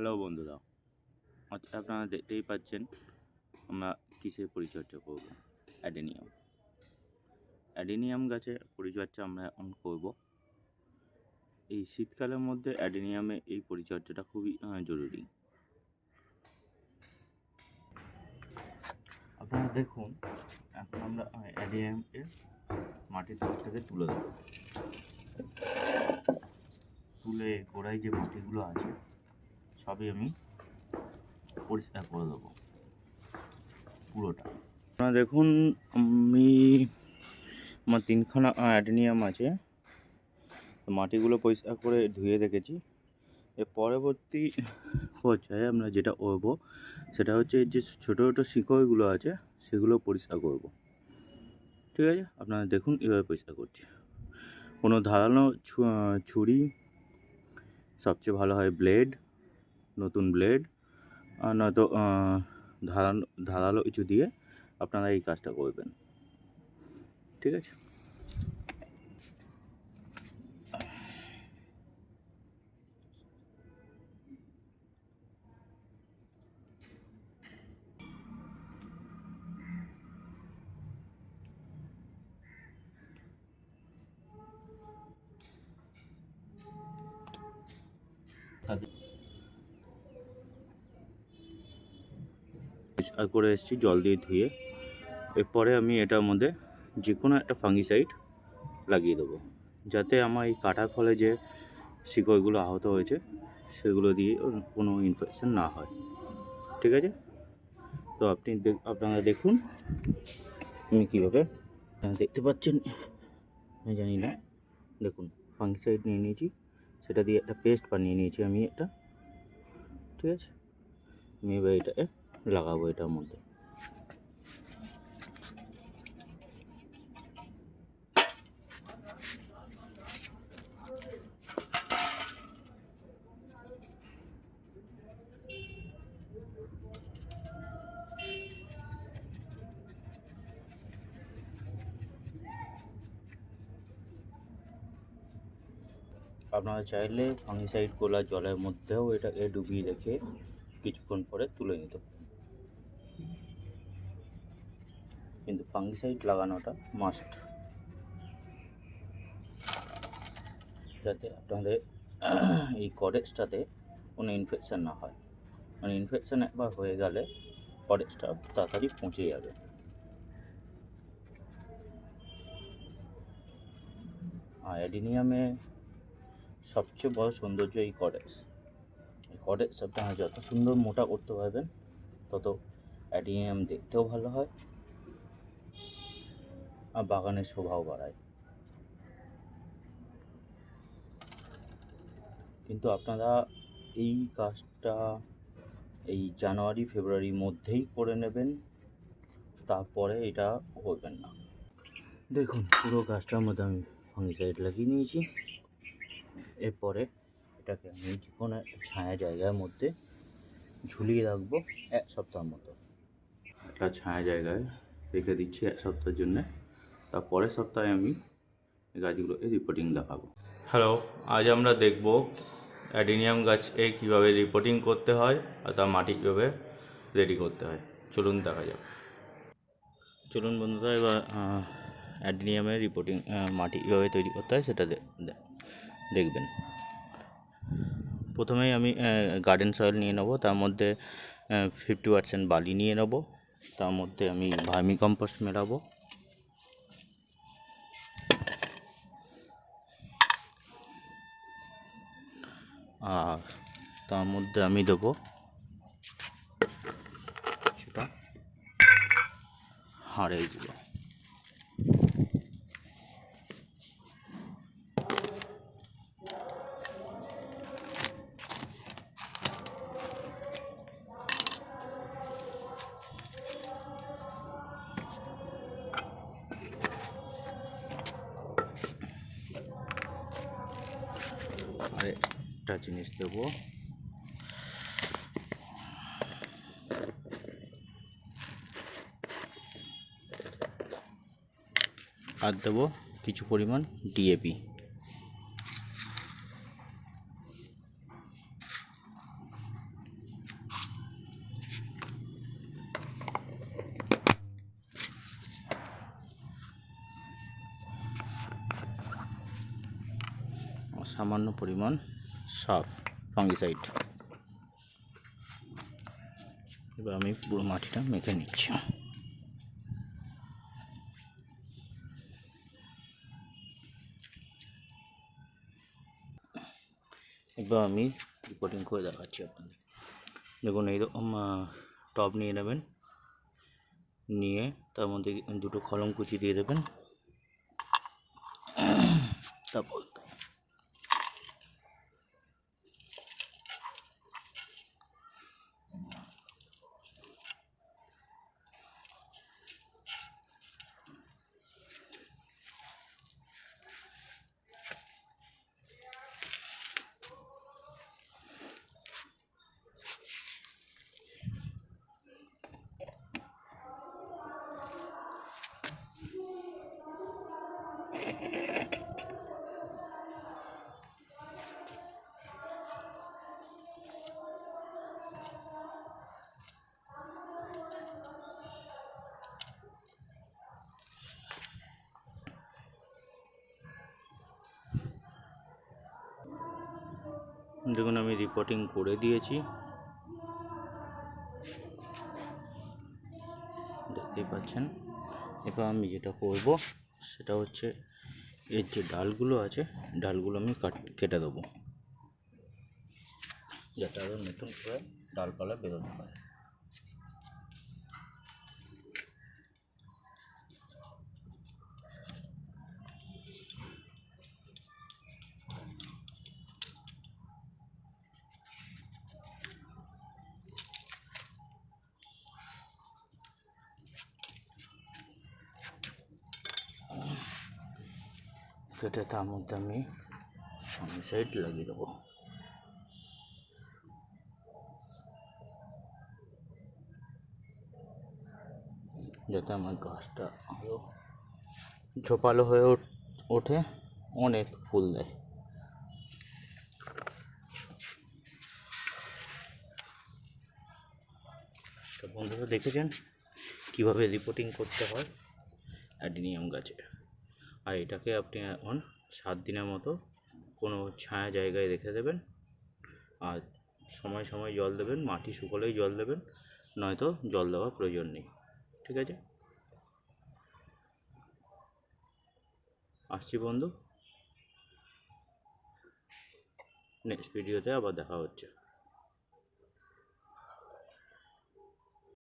Hello বন্ধুরা আজ আপনারা দেখতেই পাচ্ছেন, আমরা কিসের পরিচর্যা করব? অ্যাডেনিয়াম। অ্যাডেনিয়াম গাছের পরিচর্যা আমরা এখন করব। এই শীতকালের মধ্যে অ্যাডেনিয়ামে এই পরিচর্যাটা খুবই জরুরি। আপনারা দেখুন, এখন আমরা অ্যাডেনিয়ামকে মাটির থেকে তুলে দেবো। তুলে গোড়ায় যে মাটিগুলো আছে সবই আমি পরিষ্কার করে দেবো। পুরোটা। আপনারা দেখুন, আমি আমার তিনখানা অ্যাডেনিয়াম আছে। মাটিগুলো পরিষ্কার করে ধুয়ে রেখেছি। এর পরবর্তী পর্যায়ে আমরা যেটা করব, সেটা হচ্ছে যে ছোটো ছোটো শিকড়গুলো আছে, সেগুলো পরিষ্কার করব। ঠিক আছে? আপনারা দেখুন, এভাবে পরিষ্কার করছি। কোনো ধারালো ছুরি, সবচেয়ে ভালো হয় ব্লেড নতুন ব্লেড নয়তো ধারালো ধারালো কিছু দিয়ে আপনারা এই কাজটা করবেন। ঠিক আছে? করে এসেছি, জল দিয়ে ধুয়ে। এরপরে আমি এটার মধ্যে যে কোনো একটা ফাঙ্গিসাইড লাগিয়ে দেবো। যাতে আমার এই কাটার ফলে যে শিকড়গুলো আহত হয়েছে, সেগুলো দিয়ে কোনো ইনফেকশন না হয়। ঠিক আছে? তো আপনি আপনারা দেখুন আমি কীভাবে দেখতে পাচ্ছেন, আমি জানি না। দেখুন ফাঙ্গিসাইড নিয়ে নিয়েছি, সেটা দিয়ে একটা পেস্ট বানিয়ে নিয়েছি আমি একটা ঠিক আছে? আমি এবার এটাকে লাগাবো এটার মধ্যে। আপনারা চাইলে ফাঙ্গিসাইড গোলা জলের মধ্যেও এটাকে ডুবিয়ে রেখে কিছুক্ষণ পরে তুলে নিতে কিন্তু ফাঙ্গিসাইড লাগানোটা মাস্ট যাতে আপনাদের এই কডেক্সটাতে কোনো ইনফেকশান না হয়। মানে ইনফেকশন একবার হয়ে গেলে কডেক্সটা তাড়াতাড়ি পৌঁছে যাবে। আর অ্যাডিনিয়ামে সবচেয়ে বড় সৌন্দর্য এই কডেক্স এই কডেক্স আপনারা যত সুন্দর মোটা করতে পারবেন, তত অ্যাডিনিয়াম দেখতেও ভালো হয়। বাগানের শোভাও বাড়ায়। কিন্তু আপনারা এই কাজটা এই জানুয়ারি, ফেব্রুয়ারির মধ্যেই করে নেবেন, তারপরে এটা করবেন না। দেখুন, পুরো গাছটার মধ্যে আমি ফাঙ্গিসাইড লাগিয়ে নিয়েছি। এরপরে এটাকে আমি যে ছায়া জায়গার মধ্যে ঝুলিয়ে রাখব এক সপ্তাহ মতো। একটা ছায়া জায়গায় রেখে দিচ্ছি এক সপ্তাহের জন্যে। তারপরের সপ্তাহে আমি গাছগুলোকে রিপোর্টিং দেখাবো। হ্যালো আজ আমরা দেখব অ্যাডিনিয়াম গাছে কীভাবে রিপোর্টিং করতে হয় আর তার মাটি কীভাবে রেডি করতে হয়। চলুন দেখা যাক। চলুন বন্ধুরা, এবার অ্যাডিনিয়ামের রিপোর্টিং মাটি কীভাবে তৈরি করতে হয় সেটা দেখবেন। প্রথমেই আমি গার্ডেন সয়েল নিয়ে নেব, তার মধ্যে ফিফটি পার্সেন্ট বালি নিয়ে নেব, তার মধ্যে আমি ভার্মি কম্পোস্ট মেলাবো। আর তার মধ্যে আমি দেবো কিছুটা হাড়ের গুঁড়ো। জিনিস দেব। আর দেব কিছু পরিমাণ ডিএপি সামান্য পরিমাণ সাফ ফাঙ্গিসাইড এবার আমি পুরো মাটিটা মেখে নিচ্ছি। এবার আমি রিপোর্টিং করে দেখাচ্ছি আপনাদের। দেখুন এইরকম টব নিয়ে নেবেন। নিয়ে তার মধ্যে দুটো কলম কুচি দিয়ে দেবেন। তারপর দেখুন, আমি রিপোর্টিং করে দিয়েছি। দেখতেই পাচ্ছেন। এবার আমি যেটা করব, সেটা হচ্ছে, এর যে ডালগুলো আছে, ডালগুলো আমি কাট, কেটে দেবো। যাতে আরও নতুন করে ডালপালা বেরোতে পারে। কেটে তার মধ্যে আমি সামনে সাইড লাগিয়ে দেবো। যাতে আমার গাছটা আরও ঝোপালো হয়ে ওঠে, অনেক ফুল দেয়। তো বন্ধুরা দেখেছেন কীভাবে রিপোর্টিং করতে হয়? অ্যাডিনিয়াম গাছে। আর এটাকে আপনি এখন সাত দিনের মতো কোনো ছায়া জায়গায় রেখে দেবেন। আর সময় সময় জল দেবেন, মাটি শুকোলেই জল দেবেন, নয়তো জল দেওয়ার প্রয়োজন নেই, ঠিক আছে? আসছি বন্ধু। নেক্সট ভিডিওতে আবার দেখা হচ্ছে।